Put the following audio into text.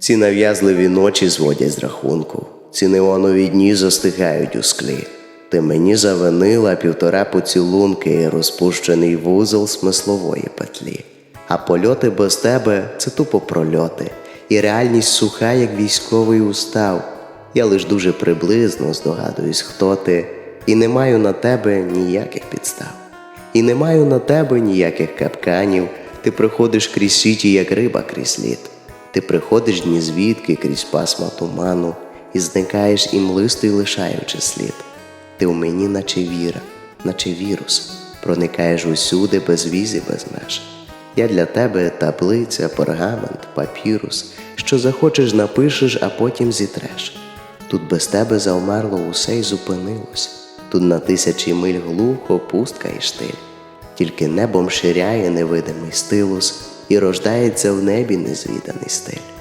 Ці нав'язливі ночі зводять з рахунку, ці неонові дні застигають у склі. Ти мені завинила півтора поцілунки і розпущений вузол смислової петлі. А польоти без тебе це тупо прольоти, і реальність суха, як військовий устав. Я лиш дуже приблизно здогадуюсь, хто ти, і не маю на тебе ніяких підстав. І не маю на тебе ніяких капканів, ти приходиш крізь сіті, як риба крізь лід. Ти приходиш ні звідки крізь пасма туману, і зникаєш і млистий лишаючи слід. Ти в мені, наче віра, наче вірус, проникаєш усюди без візі, без меж. Я для тебе таблиця, пергамент, папірус, що захочеш, напишеш, а потім зітреш. Тут без тебе завмерло усе й зупинилось. Тут на тисячі миль глухо, пустка і штиль. Тільки небом ширяє невидимий стилус, і рождається в небі незвіданий стиль.